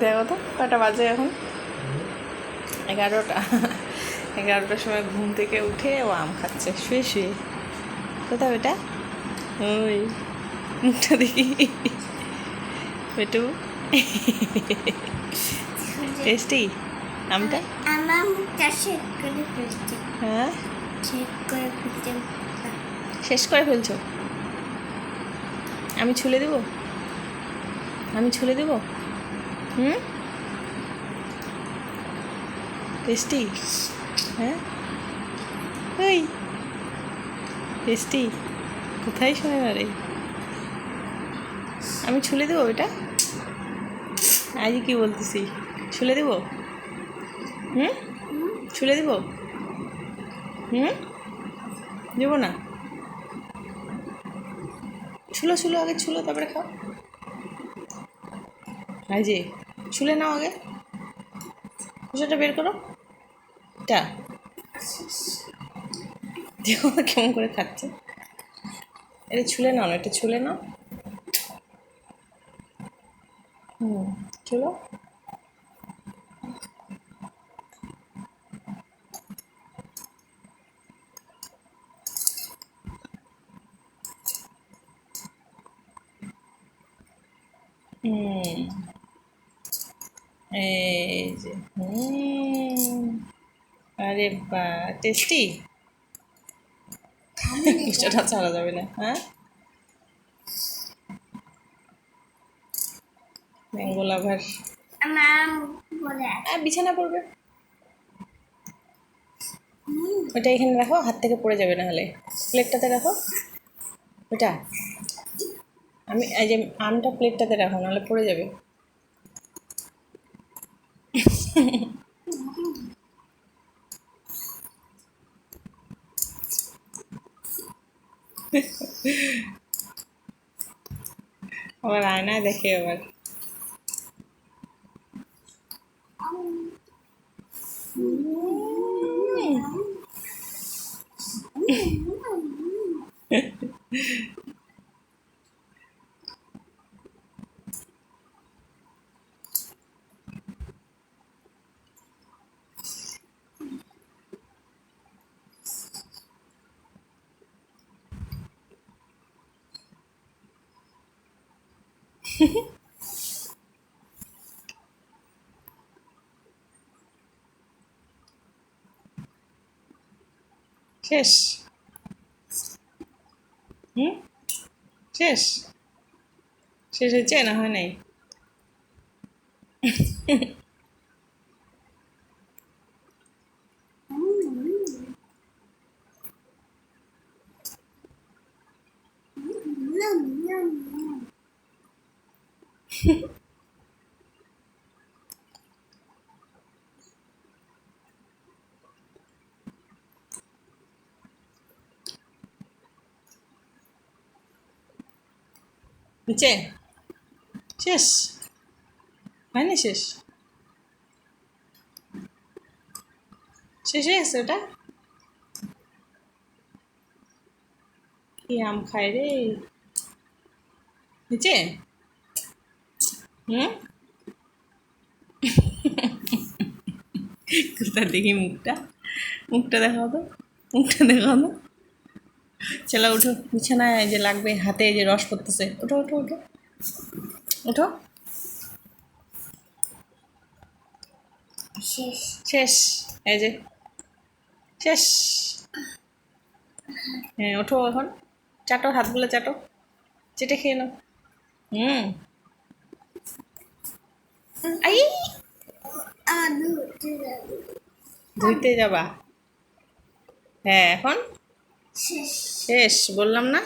দেখো তো কটা বাজে এখন? এগারোটা। এগারোটার সময় ঘুম থেকে উঠে ও আম খাচ্ছে শুয়ে শুয়ে। কোথাও এটা ওই মুখটা দেখি। পেটু টেস্টি? আমটা? আমার মুখটা শেক করে ফেলছে। হ্যাঁ? শেক করে ফেলছে শেষ করে ফেলছো? আমি ছুলে দেব? আমি ছুলে দেব? হুম? টেস্টি হ্যাঁ? ওই টেস্টি কোথায় শোনে না রে? আমি ছুলে দেবো এটা? আজ কি বলতেছি? ছুলে দেবো? হুম? ছুলে দেবো? হুম? দেবো না? ছুলো ছুলো, আগে ছুলো, তারপরে খাও। যে ছুলে নাও আগে। খোসাটা বের করো। এটা দেখো কেমন করে খাচ্ছে। এটা ছুলে নাও না এটা ছুলে নাও। হুম, চলো। হুম। এই যে হুম আরে বা টেস্টি কিছুটা ছাড়া যাবে না হ্যাঁ? ম্যাঙ্গো লাভার বিছানা পড়বে। ওটা এখানে রাখো হাত থেকে পড়ে যাবে না হলে। প্লেটটাতে রাখো। ওটা। আমি এই যে আমটা প্লেটটাতে রাখো নাহলে পড়ে যাবে। ولا عنادك يا ولد Mm-hmm. শেষ হুম শেষ শেষ হয়েছে না হয় নাই নিচে শেষ হয়নি শেষ শেষ হয়ে গেছে ওটা কি আম খায় রে নিচে হুম কোথা দেখি মুখটা মুখটা দেখাও তো মুখটা দেখাও তো চলো উঠো বিছানায় যে লাগবে হাতে যে রস পড়তেছে। ওঠো ওঠো ওঠো ওঠো শেষ। এই যে। শেষ। হ্যাঁ ওঠো এখন। চাটো হাতগুলো চাটো। চেটে খেয়ে নাও। হুম। আই! ধুইতে যাবা। হ্যাঁ এখন? শেষ বললাম না?